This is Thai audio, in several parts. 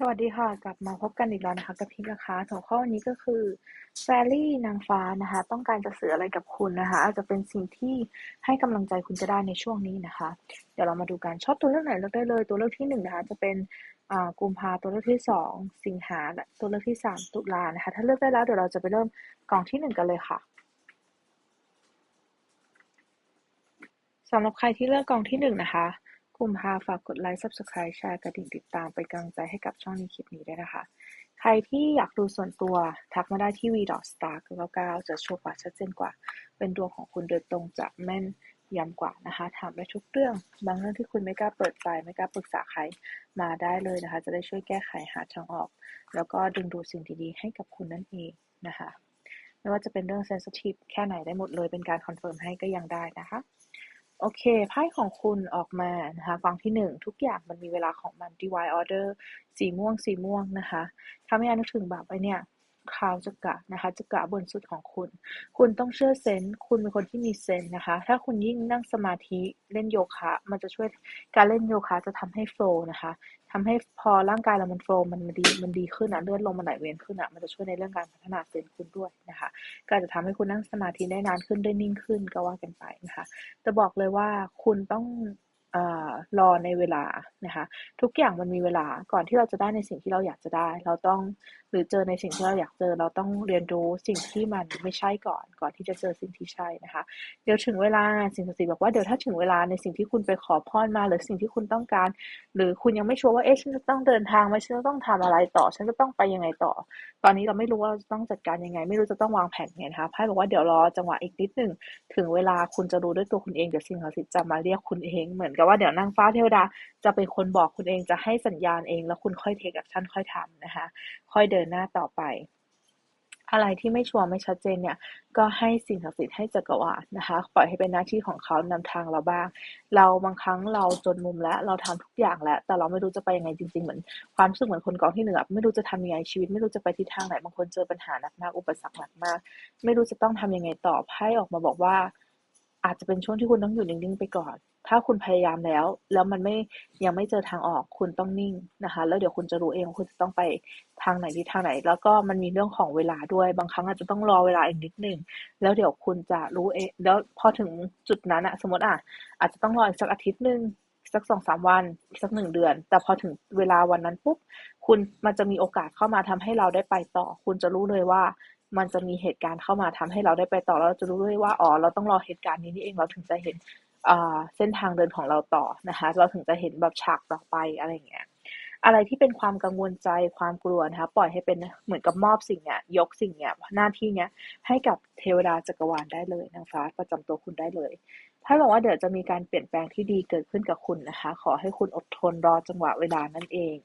สวัสดีค่ะ กลับมาพบกันอีกแล้วนะคะ กับพิมนะคะหัวข้อวันนี้ก็คือแฟรี่นางฟ้านะคะ ต้องการจะสื่ออะไรกับคุณนะคะ อาจจะเป็นสิ่งที่ให้กำลังใจคุณจะได้ในช่วงนี้นะคะ เดี๋ยวเรามาดูกันชอบตัวเลือกไหนเลือกได้เลย ตัวเลือกที่หนึ่งนะคะ จะเป็นกุมภาตัวเลือกที่สองสิงหาตัวเลือกที่สามตุลานะคะ ถ้าเลือกได้แล้วเดี๋ยวเราจะไปเริ่มกล่องที่หนึ่งกันเลยค่ะสำหรับใครที่เลือกกล่องที่หนึ่งนะคะ กลุ่มพาฝากกดไลค์ Subscribe แชร์กระดิ่งติดตามไปกำลังใจให้กับช่องนี้คลิปนี้ด้วยนะคะ ใครที่อยากดูส่วนตัว ทักมาได้ที่ v star 999จะโชว์กว่าชัดเจนกว่า เป็นดวงของคุณโดยตรงจะแม่นยำกว่านะคะ ถามได้ทุกเรื่อง บางเรื่องที่คุณไม่กล้าเปิดใจไม่กล้าปรึกษาใครมาได้เลยนะคะ จะได้ช่วยแก้ไขหาทางออก แล้วก็ดึงดูดสิ่งดีๆให้กับคุณนั่นเองนะคะ ไม่ว่าจะเป็นเรื่องเซนซิทีฟแค่ไหนได้หมดเลย เป็นการคอนเฟิร์มให้ก็ยังได้นะคะ โอเค ไพ่ของคุณออกมานะคะ ฟังที่หนึ่งทุกอย่างมันมีเวลาของมัน divide order สีม่วง สีม่วงนะคะถ้าไม่นึกถึงแบบไอเนี่ยคราวจักระนะคะจักระบนสุดของคุณ คุณต้องเชื่อเซนต์คุณเป็นคนที่มีเซนต์นะคะ ถ้าคุณยิ่งนั่งสมาธิเล่นโยคะ มันจะช่วยการเล่นโยคะจะทำให้โฟล์นะคะ ทำให้พอร่างกายเรามันโฟล์มันดีมันดีขึ้นอะเลือดลมมันไหลเวียนขึ้นอะมันจะช่วยในเรื่องการพัฒนาเซลล์คุณด้วยนะคะ ก็จะทำให้คุณนั่งสมาธิได้นานขึ้นได้นิ่งขึ้นก็ว่ากันไปนะคะจะบอกเลยว่าคุณต้อง รอในเวลานะคะ ทุกอย่างมันมีเวลาก่อนที่เราจะได้ในสิ่งที่เราอยากจะได้ เราต้องหรือเจอในสิ่งที่เราอยากเจอ เราต้องเรียนรู้สิ่งที่มันไม่ใช่ก่อน ก่อนที่จะเจอสิ่งที่ใช่นะคะ เดี๋ยวถึงเวลาสิ่งศักดิ์สิทธิ์บอกว่าเดี๋ยวถ้าถึงเวลาในสิ่งที่คุณไปขอพรมา หรือสิ่งที่คุณต้องการ หรือคุณยังไม่ชัวร์ว่าเอ๊ะฉันจะต้องเดินทางไหมฉันจะต้องทำอะไรต่อ ฉันจะต้องไปยังไงต่อ ตอนนี้เราไม่รู้ว่าเราจะต้องจัดการยังไง ไม่รู้จะต้องวางแผนยังไงนะคะไพ่บอกว่าเดี๋ยวรอจังหวะอีกนิดหนึ่งถึงเวลาคุณจะรู้ด้วยตัวคุณเองเดี๋ยวสิ่งศักดิ์สิทธิ์จะมาเรียกคุณเองเหมือนกับว่าเดี๋ยวนางฟ้าเทวดาจะเป็นคนบอกคุณเองจะให้สัญญาณเอง แล้วคุณค่อยเทคแอคชั่นค่อยทำนะคะ ค่อยเดินหน้าต่อไป อะไรที่ไม่ชัวร์ไม่ชัดเจนเนี่ย ก็ให้สิ่งศักดิ์สิทธิ์ให้จักรวาลนะคะ ปล่อยให้เป็นหน้าที่ของเขานำทางเราบ้าง เราบางครั้งเราจนมุมแล้วเราทำทุกอย่างแล้ว แต่เราไม่รู้จะไปยังไงจริงๆเหมือนความรู้สึกเหมือนคนกองที่หนึ่งไม่รู้จะทำยังไงชีวิต ไม่รู้จะไปทิศทางไหนบางคนเจอปัญหาหนักมากอุปสรรคหนักมาก ไม่รู้จะต้องทำยังไงต่อให้ออกมาบอกว่า อาจจะเป็นช่วงที่คุณต้องอยู่นิ่งๆไปก่อน ถ้าคุณพยายามแล้ว แล้วมันไม่ยังไม่เจอทางออกคุณต้องนิ่งนะคะ แล้วเดี๋ยวคุณจะรู้เองคุณจะต้องไปทางไหนที่ทางไหน แล้วก็มันมีเรื่องของเวลาด้วย บางครั้งอาจจะต้องรอเวลาอีกนิดหนึ่งแล้วเดี๋ยวคุณจะรู้เอง แล้วพอถึงจุดนั้นอะสมมติอะอาจจะต้องรออีกสักอาทิตย์หนึ่งสักสองสามวันสักหนึ่งเดือน แต่พอถึงเวลาวันนั้นปุ๊บคุณมันจะมีโอกาสเข้ามาทำให้เราได้ไปต่อ คุณจะรู้เลยว่า มันจะมีเหตุการณ์เข้ามาทำให้เราได้ไปต่อแล้วเราจะรู้เลยว่าอ๋อเราต้องรอเหตุการณ์นี้นี่เองเราถึงจะเห็นเส้นทางเดินของเราต่อนะคะเราถึงจะเห็นแบบฉากต่อไปอะไรเงี้ยอะไรที่เป็นความกังวลใจความกลัวนะคะปล่อยให้เป็นเหมือนกับมอบสิ่งเนี้ยยกสิ่งเนี้ยหน้าที่เนี้ยให้กับเทวดาจักรวาลได้เลยนางฟ้าประจำตัวคุณได้เลย ถ้าบอกว่าเดี๋ยวจะมีการเปลี่ยนแปลงที่ดีเกิดขึ้นกับคุณนะคะ ขอให้คุณอดทนรอจังหวะเวลานั่นเอง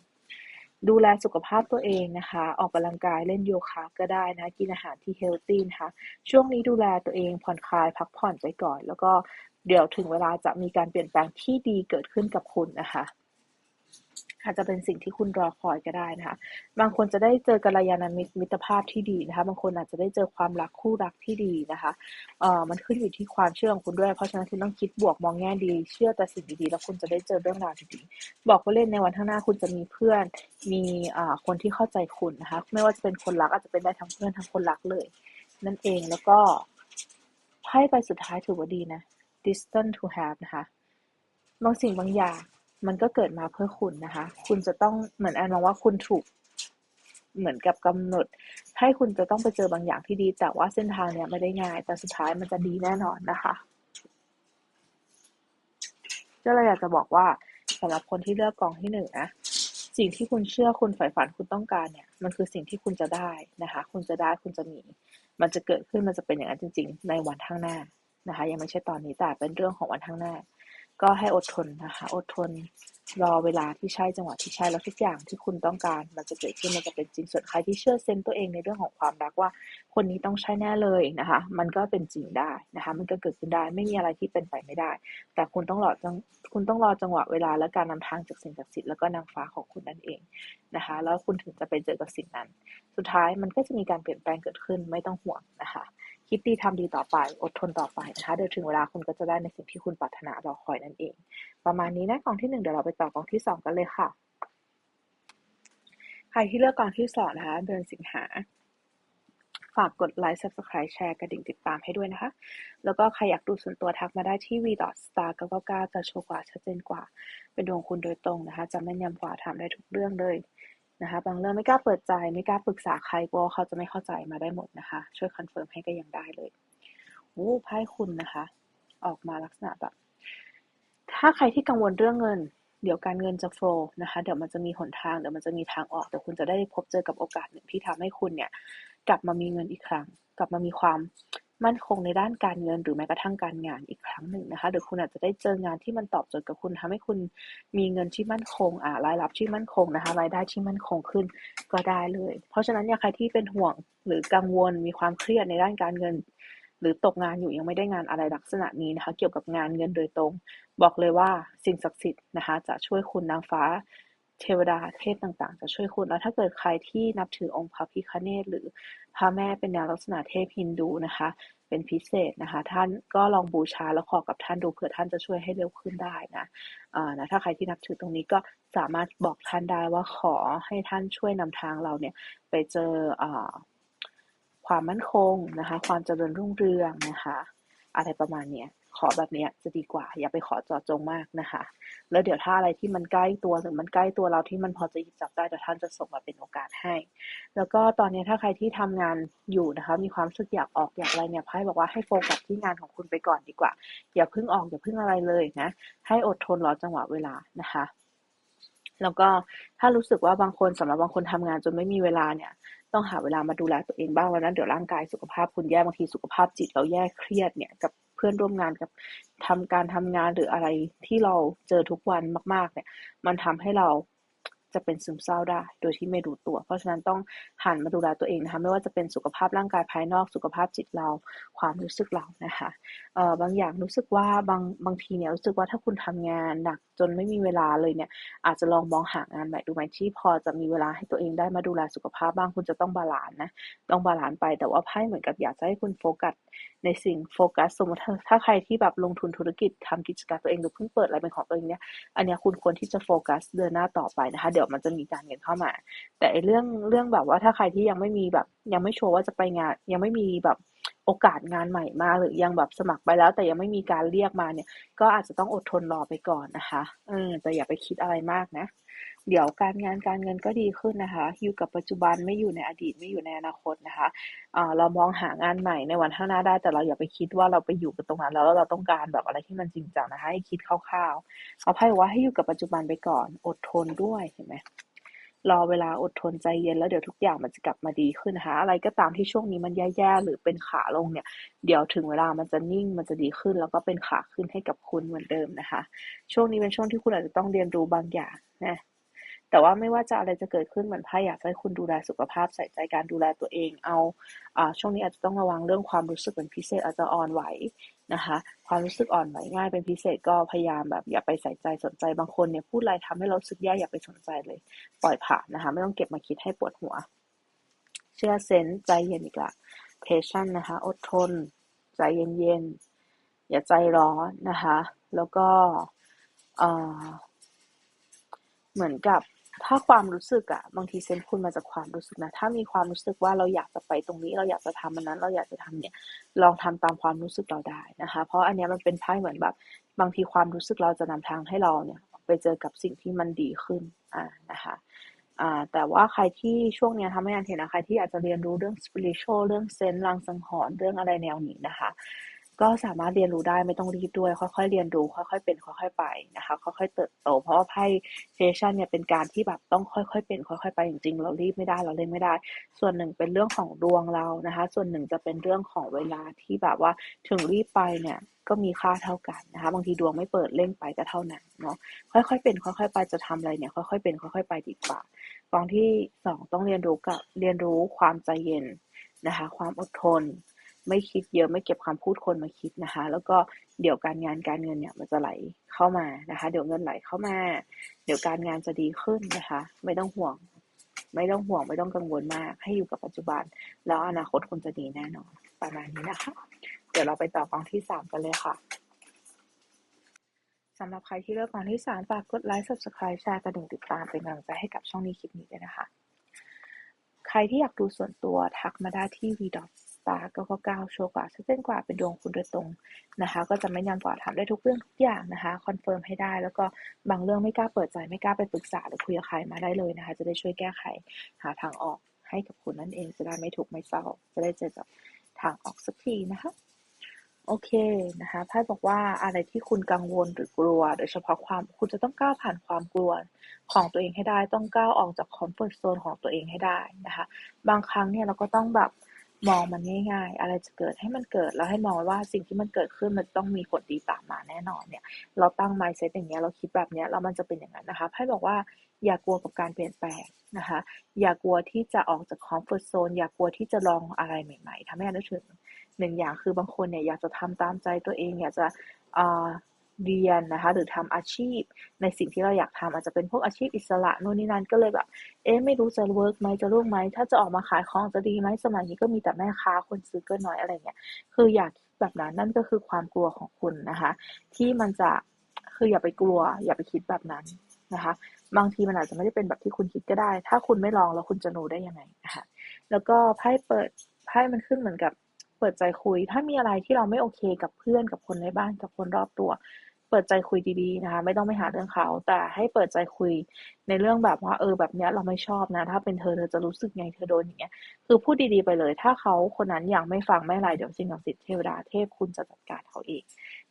ดูแลสุขภาพตัวเองนะคะ ออกกำลังกายเล่นโยคะก็ได้นะ กินอาหารที่เฮลตี้นะคะ ช่วงนี้ดูแลตัวเองผ่อนคลายพักผ่อนไปก่อน แล้วก็เดี๋ยวถึงเวลาจะมีการเปลี่ยนแปลงที่ดีเกิดขึ้นกับคุณนะคะ อาจจะเป็นสิ่งที่คุณรอคอยก็ได้นะคะ บางคนจะได้เจอกัลยาณมิตรมิตรภาพที่ดีนะคะ บางคนอาจจะได้เจอความรักคู่รักที่ดีนะคะเอ่อมันขึ้นอยู่ที่ความเชื่อของคุณด้วย เพราะฉะนั้นคุณต้องคิดบวกมองแง่ดี เชื่อแต่สิ่งดีๆแล้วคุณจะได้เจอเรื่องราวดีๆบอกว่าเล่นในวันข้างหน้าคุณจะมีเพื่อน มีอ่าคนที่เข้าใจคุณนะคะ ไม่ว่าจะเป็นคนรักอาจจะเป็นได้ทั้งเพื่อนทั้งคนรักเลย นั่นเองแล้วก็ไพ่ใบสุดท้ายถือว่าดีนะ distant to have นะคะบางสิ่งบางอย่าง มันก็เกิดมาเพื่อคุณนะคะ คุณจะต้องเหมือนแอนมองว่าคุณถูกเหมือนกับกำหนด ให้คุณจะต้องไปเจอบางอย่างที่ดี แต่ว่าเส้นทางเนี้ยไม่ได้ง่าย แต่สุดท้ายมันจะดีแน่นอนนะคะก็เลยอยากจะบอกว่าสำหรับคนที่เลือกกองที่หนึ่งนะสิ่งที่คุณเชื่อคุณใฝ่ฝันคุณต้องการเนี่ย มันคือสิ่งที่คุณจะได้นะคะ คุณจะได้คุณจะมี มันจะเกิดขึ้นมันจะเป็นอย่างนั้นจริง ๆ ในวันข้างหน้านะคะ ยังไม่ใช่ตอนนี้แต่เป็นเรื่องของวันข้างหน้า ก็ให้อดทนนะคะ อดทนรอเวลาที่ใช่จังหวะที่ใช่แล้วทุกอย่างที่คุณต้องการ มันจะเกิดขึ้นมันจะเป็นจริงส่วนใครที่เชื่อเซนตัวเองในเรื่องของความรักว่า คนนี้ต้องใช่แน่เลยนะคะ มันก็เป็นจริงได้นะคะ มันก็เกิดขึ้นได้ไม่มีอะไรที่เป็นไปไม่ได้ แต่คุณต้องรอจังคุณต้องรอจังหวะเวลาและการนำทางจากสิ่งศักดิ์สิทธิ์แล้วก็นางฟ้าของคุณนั่นเองนะคะ แล้วคุณถึงจะไปเจอกับสิ่งนั้น สุดท้ายมันก็จะมีการเปลี่ยนแปลงเกิดขึ้นไม่ต้องห่วงนะคะ คิดดีทำดีต่อไป อดทนต่อไปนะคะเดี๋ยวถึงเวลาคุณก็จะได้ในสิ่งที่คุณปรารถนารอคอยนั่นเอง ประมาณนี้นะกองที่หนึ่งเดี๋ยวเราไปต่อกองที่สองกันเลยค่ะ ใครที่เลือกกองที่สองนะคะ เดือนสิงหาฝากกดไลค์ subscribe แชร์กระดิ่งติดตามให้ด้วยนะคะ แล้วก็ใครอยากดูส่วนตัวทักมาได้ที่ v star 999จะโชว์กว่าชัดเจนกว่า เป็นดวงคุณโดยตรงนะคะ จะแม่นยำกว่าถามได้ทุกเรื่องเลย นะคะบางเรื่องไม่กล้าเปิดใจไม่กล้าปรึกษาใครกลัวเขาจะไม่เข้าใจมาได้หมดนะคะ ช่วยคอนเฟิร์มให้ก็ยังได้เลยโอ้ไพ่คุณนะคะ ออกมาลักษณะแบบ ถ้าใครที่กังวลเรื่องเงิน เดี๋ยวการเงินจะโฟล์นะคะ เดี๋ยวมันจะมีหนทางเดี๋ยวมันจะมีทางออกเดี๋ยวคุณจะได้พบเจอกับโอกาสหนึ่งที่ทำให้คุณเนี่ย กลับมามีเงินอีกครั้ง กลับมามีความ มั่นคงในด้านการเงิน หรือแม้กระทั่งการงานอีกครั้งหนึ่งนะคะเดี๋ยวคุณอาจจะได้เจองานที่มันตอบโจทย์กับคุณทำให้คุณมีเงินที่มั่นคงอ่ารายรับที่มั่นคงนะคะรายได้ที่มั่นคงขึ้นก็ได้เลย เพราะฉะนั้นเนี่ยใครที่เป็นห่วงหรือกังวลมีความเครียดในด้านการเงิน หรือตกงานอยู่ยังไม่ได้งานอะไรลักษณะนี้นะคะ เกี่ยวกับงานเงินโดยตรง บอกเลยว่าสิ่งศักดิ์สิทธิ์นะคะ จะช่วยคุณนางฟ้าเทวดาเทพต่างๆ จะช่วยคุณแล้วถ้าเกิดใครที่นับถือองค์พระพิฆเนศหรือ พระแม่เป็นแนวลักษณะเทพฮินดูนะคะ เป็นพิเศษนะคะ ท่านก็ลองบูชาแล้วขอกับท่านดูเผื่อท่านจะช่วยให้เร็วขึ้นได้นะอ่านะถ้าใครที่นับถือตรงนี้ก็สามารถบอกท่านได้ว่าขอให้ท่านช่วยนำทางเราเนี่ยไปเจออ่าความมั่นคงนะคะ ความเจริญรุ่งเรืองนะคะ อะไรประมาณเนี้ย ขอแบบเนี้ยจะดีกว่า อย่าไปขอเจอจงมากนะคะ แล้วเดี๋ยวถ้าอะไรที่มันใกล้ตัวหรือมันใกล้ตัวเราที่มันพอจะหยิบจับได้เดี๋ยวท่านจะส่งมาเป็นโอกาสให้ แล้วก็ตอนนี้ถ้าใครที่ทำงานอยู่นะคะ มีความรู้สึกอยากออกอยากอะไรเนี่ยไพ่บอกว่าให้โฟกัสที่งานของคุณไปก่อนดีกว่า อย่าเพิ่งออกอย่าเพิ่งอะไรเลยนะ ให้อดทนรอจังหวะเวลานะคะแล้วก็ถ้ารู้สึกว่าบางคนสำหรับบางคนทำงานจนไม่มีเวลาเนี่ยต้องหาเวลามาดูแลตัวเองบ้างแล้วนั้นเดี๋ยวร่างกายสุขภาพคุณแย่บางทีสุขภาพจิตเราแย่เครียดเนี่ยกับ พื่อนร่วมงานกับทำการทำงานหรืออะไรที่เราเจอทุกวันมาก ๆ เนี่ย มันทำให้เรา จะเป็นซึมเศร้าได้ โดยที่ไม่รู้ตัว เพราะฉะนั้นต้องหันมาดูแลตัวเองนะคะ ไม่ว่าจะเป็นสุขภาพร่างกายภายนอก สุขภาพจิตเรา ความรู้สึกเรานะคะเอ่อบางอย่างรู้สึกว่าบางบางทีเนี่ยรู้สึกว่าถ้าคุณทำงานหนักจนไม่มีเวลาเลยเนี่ย อาจจะลองมองหางานใหม่ดูไหมที่พอจะมีเวลาให้ตัวเองได้มาดูแลสุขภาพบ้างคุณจะต้องบาลานนะ ต้องบาลานไป แต่ว่าไพ่เหมือนกับอยากจะให้คุณโฟกัสในสิ่งโฟกัสสมมติถ้าใครที่แบบลงทุนธุรกิจทำกิจการตัวเองหรือเพิ่งเปิดอะไรเป็นของตัวเองเนี่ย อันเนี้ยคุณควรที่จะโฟกัสเดินหน้าต่อไปนะคะเดี๋ยวมันจะมีการเงินเข้ามา แต่ไอเรื่องเรื่องแบบว่าถ้าใครที่ยังไม่มีแบบ ยังไม่โชว์ว่าจะไปงาน ยังไม่มีแบบโอกาสงานใหม่มาหรือยังแบบสมัครไปแล้ว แต่ยังไม่มีการเรียกมาเนี่ย ก็อาจจะต้องอดทนรอไปก่อนนะคะเออแต่อย่าไปคิดอะไรมากนะ เดี๋ยวการงานการเงินก็ดีขึ้นนะคะอยู่กับปัจจุบันไม่อยู่ในอดีตไม่อยู่ในอนาคตนะคะเรามองหางานใหม่ในวันข้างหน้าได้แต่เราอย่าไปคิดว่าเราไปอยู่กับตรงนั้นแล้วเราต้องการแบบอะไรที่มันจริงจังนะคะให้คิดคร่าวๆเอาไพ่ว่าให้อยู่กับปัจจุบันไปก่อน อดทนด้วยเห็นไหมรอเวลาอดทนใจเย็นแล้วเดี๋ยวทุกอย่างมันจะกลับมาดีขึ้นนะคะ อะไรก็ตามที่ช่วงนี้มันแย่ๆหรือเป็นขาลงเนี่ย เดี๋ยวถึงเวลามันจะนิ่งมันจะดีขึ้น แล้วก็เป็นขาขึ้นให้กับคุณเหมือนเดิมนะคะ ช่วงนี้เป็นช่วงที่คุณอาจจะต้องเรียนรู้บางอย่างนะ แต่ว่าไม่ว่าจะอะไรจะเกิดขึ้นเหมือนไพ่อยากให้คุณดูแลสุขภาพใส่ใจการดูแลตัวเอง เอาอ่าช่วงนี้อาจจะต้องระวังเรื่องความรู้สึกเป็นพิเศษอาจจะอ่อนไหวนะคะ ความรู้สึกอ่อนไหวง่ายเป็นพิเศษก็พยายามแบบอย่าไปใส่ใจสนใจบางคนเนี่ยพูดอะไรทำให้เราสึกแย่อย่าไปสนใจเลย ปล่อยผ่านนะคะ ไม่ต้องเก็บมาคิดให้ปวดหัว เชื่อเซนใจเย็นอีกละเพชันนะคะ อดทน ใจเย็นๆอย่าใจร้อนนะคะ แล้วก็เหมือนกับ ถ้าความรู้สึกอะบางทีเซนคุณมาจากความรู้สึกนะ ถ้ามีความรู้สึกว่าเราอยากจะไปตรงนี้เราอยากจะทำมันนั้น เราอยากจะทำเนี่ยลองทำตามความรู้สึกเราได้นะคะ เพราะอันนี้มันเป็นไพ่เหมือนแบบ บางทีความรู้สึกเราจะนำทางให้เราเนี่ย ไปเจอกับสิ่งที่มันดีขึ้นอ่านะคะอ่าแต่ว่าใครที่ช่วงนี้ทำให้อันเห็นนะใครที่อยากจะเรียนรู้เรื่อง spiritual เรื่องเซนลังสังหรณ์เรื่องอะไรแนวนี้นะคะ ก็สามารถเรียนรู้ได้ไม่ต้องรีบด้วย ค่อยๆเรียนรู้ค่อยๆเป็นค่อยๆไปนะคะค่อยๆเติบโต เพราะว่าไพ่เซชันเนี่ยเป็นการที่แบบต้องค่อยๆเป็นค่อยๆไปจริงๆ เรารีบไม่ได้เราเล่นไม่ได้ ส่วนหนึ่งเป็นเรื่องของดวงเรานะคะ ส่วนหนึ่งจะเป็นเรื่องของเวลาที่แบบว่าถึงรีบไปเนี่ยก็มีค่าเท่ากันนะคะ บางทีดวงไม่เปิดเล่งไปก็เท่านั้นเนาะค่อยๆเป็นค่อยๆไปจะทำอะไรเนี่ยค่อยๆเป็นค่อยๆไปดีกว่ากองที่สองต้องเรียนรู้กับเรียนรู้ความใจเย็นนะคะ ความอดทน ไม่คิดเยอะไม่เก็บคำพูดคนมาคิดนะคะ แล้วก็เดี๋ยวการงานการเงินเนี่ยมันจะไหลเข้ามานะคะ เดี๋ยวเงินไหลเข้ามา เดี๋ยวการงานจะดีขึ้นนะคะ ไม่ต้องห่วง ไม่ต้องห่วงไม่ต้องกังวลมาก ให้อยู่กับปัจจุบัน แล้วอนาคตคุณจะดีแน่นอนประมาณนี้นะคะ เดี๋ยวเราไปต่อกองที่สามกันเลยค่ะสำหรับใครที่เลือกกองที่สามฝากกดไลค์ subscribe แชร์กระดิ่งติดตามเป็นกำลังใจให้กับช่องนี้คลิปนี้ด้วยนะคะ ใครที่อยากดูส่วนตัวทักมาได้ที่ v d o t star 999โชว์กว่าเส้นกว่าเป็นดวงคุณโดยตรงนะคะ ก็จะไม่ยำกว่าถามได้ทุกเรื่องทุกอย่างนะคะคอนเฟิร์มให้ได้ แล้วก็บางเรื่องไม่กล้าเปิดใจไม่กล้าไปปรึกษาหรือคุยกับใครมาได้เลยนะคะ จะได้ช่วยแก้ไขหาทางออกให้กับคุณนั่นเองจะได้ไม่ถูกไม่เศร้าจะได้เจอกับทางออกสักทีนะคะโอเคนะคะไพ่บอกว่าอะไรที่คุณกังวลหรือกลัว โดยเฉพาะความคุณจะต้องก้าวผ่านความกลัวของตัวเองให้ได้ ต้องก้าวออกจากคอมฟอร์ทโซนของตัวเองให้ได้นะคะ บางครั้งเนี่ยเราก็ต้องแบบ มองมันง่ายๆ อะไรจะเกิดให้มันเกิดแล้วให้มองว่าสิ่งที่มันเกิดขึ้นมันต้องมีผลดีตามมาแน่นอนเนี่ย เราตั้ง mindset อย่างเงี้ยเราคิดแบบเนี้ยแล้วมันจะเป็นอย่างนั้นนะคะไพ่บอกว่าอย่ากลัวกับการเปลี่ยนแปลงนะคะ อย่ากลัวที่จะออกจากคอมฟอร์ทโซนอย่ากลัวที่จะลองอะไรใหม่ ๆทำให้นึกถึงหนึ่งอย่างคือบางคนเนี่ยอยากจะทำตามใจตัวเอง อยากจะ เรียนนะคะ หรือทำอาชีพ ในสิ่งที่เราอยากทำอาจจะเป็นพวกอาชีพอิสระโน่นนี่นั่นก็เลยแบบ เอ๊ะไม่รู้จะเวิร์กไหมจะรุ่งไหมถ้าจะออกมาขายของจะดีไหมสมัยนี้ก็มีแต่แม่ค้าคนซื้อก็น้อยอะไรเงี้ยคืออยากแบบนั้นนั่นก็คือความกลัวของคุณนะคะ ที่มันจะคืออย่าไปกลัว อย่าไปคิดแบบนั้นนะคะ บางทีมันอาจจะไม่ได้เป็นแบบที่คุณคิดก็ได้ ถ้าคุณไม่ลองแล้วคุณจะรู้ได้ยังไงนะคะแล้วก็ไพ่เปิดไพ่มันขึ้นเหมือนกับเปิดใจคุย ถ้ามีอะไรที่เราไม่โอเคกับเพื่อนกับคนในบ้านกับคนรอบตัว เปิดใจคุยดีๆนะคะ ไม่ต้องไปหาเรื่องเขา แต่ให้เปิดใจคุยในเรื่องแบบว่าเออแบบเนี้ยเราไม่ชอบนะ ถ้าเป็นเธอเธอจะรู้สึกไงเธอโดนอย่างเงี้ยคือพูดดีๆไปเลย ถ้าเขาคนนั้นยังไม่ฟังไม่ไรเดี๋ยวสิ่งศักดิ์สิทธิ์เทวดาเทพคุณจะจัดการเขาเอง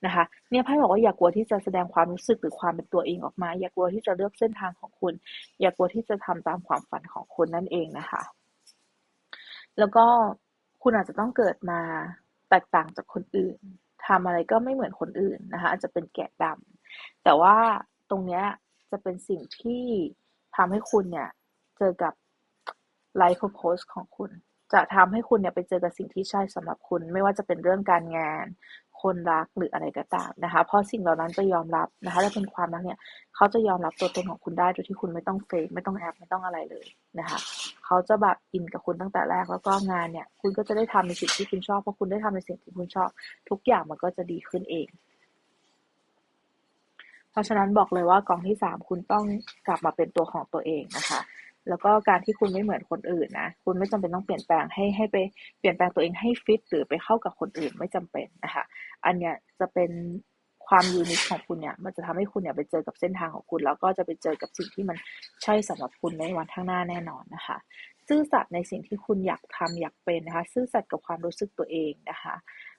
นะคะ เนี่ยไพ่บอกว่าอย่ากลัวที่จะแสดงความรู้สึกหรือความเป็นตัวเองออกมา อย่ากลัวที่จะเลือกเส้นทางของคุณ อย่ากลัวที่จะทำตามความฝันของคุณนั่นเองนะคะ แล้วก็คุณอาจจะต้องเกิดมาแตกต่างจากคนอื่น ทำอะไรก็ไม่เหมือนคนอื่นนะคะ อาจจะเป็นแกะดำแต่ว่าตรงนี้จะเป็นสิ่งที่ทำให้คุณเนี่ยเจอกับไลฟ์โพสของคุณ จะทำให้คุณเนี่ยไปเจอกับสิ่งที่ใช่สำหรับคุณ ไม่ว่าจะเป็นเรื่องการงาน คนรักหรืออะไรก็ตามนะคะ เพราะสิ่งเหล่านั้นจะยอมรับนะคะถ้าเป็นความรักเนี่ยเขาจะยอมรับตัวตนของคุณได้โดยที่คุณไม่ต้องเฟกไม่ต้องแอบไม่ต้องอะไรเลยนะคะเขาจะแบบอินกับคุณตั้งแต่แรกแล้วก็งานเนี่ย คุณก็จะได้ทำในสิ่งที่คุณชอบเพราะคุณได้ทำในสิ่งที่คุณชอบ ทุกอย่างมันก็จะดีขึ้นเอง เพราะฉะนั้นบอกเลยว่ากองที่สามคุณต้องกลับมาเป็นตัวของตัวเองนะคะแล้วก็การที่คุณไม่เหมือนคนอื่นนะ คุณไม่จำเป็นต้องเปลี่ยนแปลงให้ให้ไปเปลี่ยนแปลงตัวเองให้ฟิตหรือไปเข้ากับคนอื่นไม่จำเป็นนะคะ อันเนี้ยจะเป็นความยูนิคของคุณเนี่ย มันจะทำให้คุณเนี่ยไปเจอกับเส้นทางของคุณ แล้วก็จะไปเจอกับสิ่งที่มันใช่สำหรับคุณในวันข้างหน้าแน่นอนนะคะ ซื่อสัตย์ในสิ่งที่คุณอยากทำอยากเป็นนะคะ ซื่อสัตย์กับความรู้สึกตัวเองนะคะ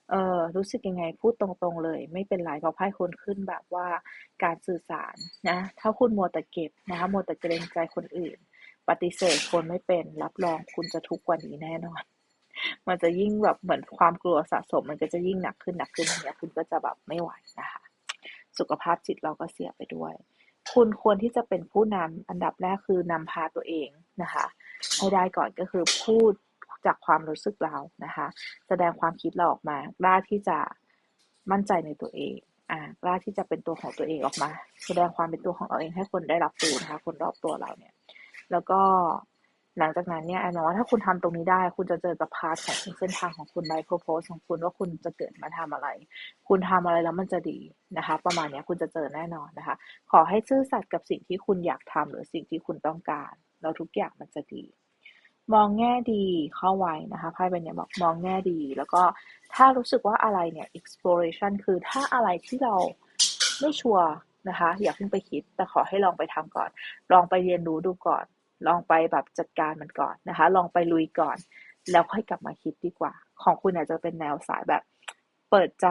เออรู้สึกยังไงพูดตรงๆเลย ไม่เป็นไรเพราะไพ่คุณขึ้นแบบว่าการสื่อสารนะ ถ้าคุณมัวแต่เก็บนะคะมัวแต่เกรงใจคนอื่น ปฏิเสธคนไม่เป็น รับรองคุณจะทุกข์กว่านี้แน่นอน มันจะยิ่งแบบเหมือนความกลัวสะสม มันก็จะยิ่งหนักขึ้นหนักขึ้นเนี่ยคุณก็จะแบบไม่ไหวนะคะ สุขภาพจิตเราก็เสียไปด้วย คุณควรที่จะเป็นผู้นำอันดับแรกคือนำพาตัวเองนะคะให้ได้ก่อนก็คือพูดจากความรู้สึกเรานะคะ แสดงความคิดเราออกมากล้าที่จะมั่นใจในตัวเองอ่ากล้าที่จะเป็นตัวของตัวเองออกมา แสดงความเป็นตัวของเราเองให้คนได้รับรู้นะคะ คนรอบตัวเราเนี่ย แล้วก็ หลังจากนั้นเนี่ยแอนว่าถ้าคุณทำตรงนี้ได้ คุณจะเจอกับพาร์ทของเส้นทางของคุณไลฟ์โพสของคุณว่าคุณจะเกิดมาทำอะไร คุณทำอะไรแล้วมันจะดีนะคะ ประมาณนี้คุณจะเจอแน่นอนนะคะ ขอให้ซื่อสัตย์กับสิ่งที่คุณอยากทำหรือสิ่งที่คุณต้องการ แล้วทุกอย่างมันจะดี มองแง่ดีเข้าไว้นะคะไพ่เป็นเนี่ยบอกมองแง่ดี แล้วก็ถ้ารู้สึกว่าอะไรเนี่ย exploration คือถ้าอะไรที่เราไม่ชัวร์นะคะ อย่าเพิ่งไปคิด แต่ขอให้ลองไปทำก่อน ลองไปเรียนรู้ดูก่อน ลองไปแบบจัดการมันก่อนนะคะ ลองไปลุยก่อน แล้วค่อยกลับมาคิดดีกว่า ของคุณอาจจะเป็นแนวสายแบบเปิดใจ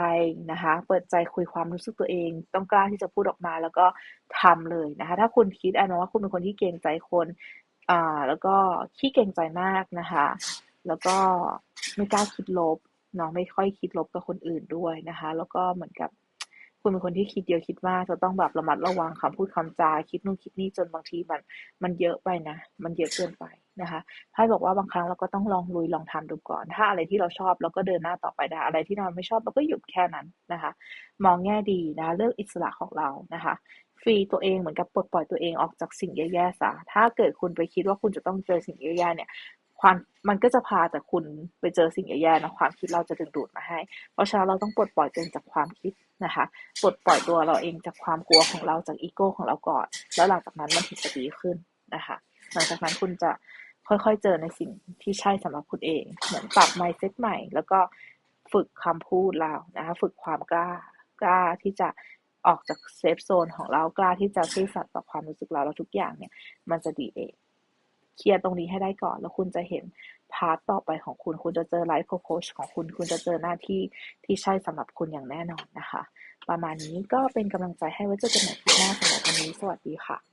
นะคะ เปิดใจคุยความรู้สึกตัวเอง ต้องกล้าที่จะพูดออกมาแล้วก็ทำเลยนะคะ ถ้าคุณคิดอันว่าคุณเป็นคนที่เกรงใจคนอ่าแล้วก็ขี้เกรงใจมากนะคะ แล้วก็ไม่กล้าคิดลบเนาะไม่ค่อยคิดลบกับคนอื่นด้วยนะคะ แล้วก็เหมือนกับ คุณเป็นคนที่คิดเยอะคิดมากจะต้องแบบระมัดระวังคำพูดคำจาคิดนู่นคิดนี่จนบางทีมันมันเยอะไปนะ มันเยอะเกินไปนะคะไพ่บอกว่าบางครั้งเราก็ต้องลองลุยลองทำดูก่อน ถ้าอะไรที่เราชอบเราก็เดินหน้าต่อไปได้อะไรที่เราไม่ชอบเราก็หยุดแค่นั้นนะคะ มองแง่ดีนะเลือกอิสระของเรานะคะฟรีตัวเองเหมือนกับปลดปล่อยตัวเองออกจากสิ่งแย่ๆซะถ้าเกิดคุณไปคิดว่าคุณจะต้องเจอสิ่งแย่ๆเนี่ย ความมันก็จะพาแต่คุณไปเจอสิ่งแย่ๆนะความคิดเราจะดึงดูดมาให้ เพราะฉะนั้นเราต้องปลดปล่อยตัวเองจากความคิดนะคะปลดปล่อยตัวเราเองจากความกลัวของเราจากอีโก้ของเราก่อน แล้วหลังจากนั้นมันถึงจะดีขึ้นนะคะหลังจากนั้นคุณจะค่อยๆเจอในสิ่งที่ใช่สำหรับคุณเอง เหมือนปรับ mindset ใหม่ แล้วก็ฝึกคำพูดเรานะคะฝึกความกล้ากล้าที่จะออกจากเซฟโซนของเรากล้าที่จะซื่อสัตย์ต่อความรู้สึกเราแล้วทุกอย่างเนี่ย มันจะดีเอง เคลียร์ตรงนี้ให้ได้ก่อน แล้วคุณจะเห็นพาร์ตต่อไปของคุณ คุณจะเจอไลฟ์โค้ชของคุณ คุณจะเจอหน้าที่ที่ใช่สำหรับคุณอย่างแน่นอนนะคะ ประมาณนี้ก็เป็นกำลังใจให้ไว้เจอกันใหม่ที่หน้าสำหรับวันนี้ สวัสดีค่ะ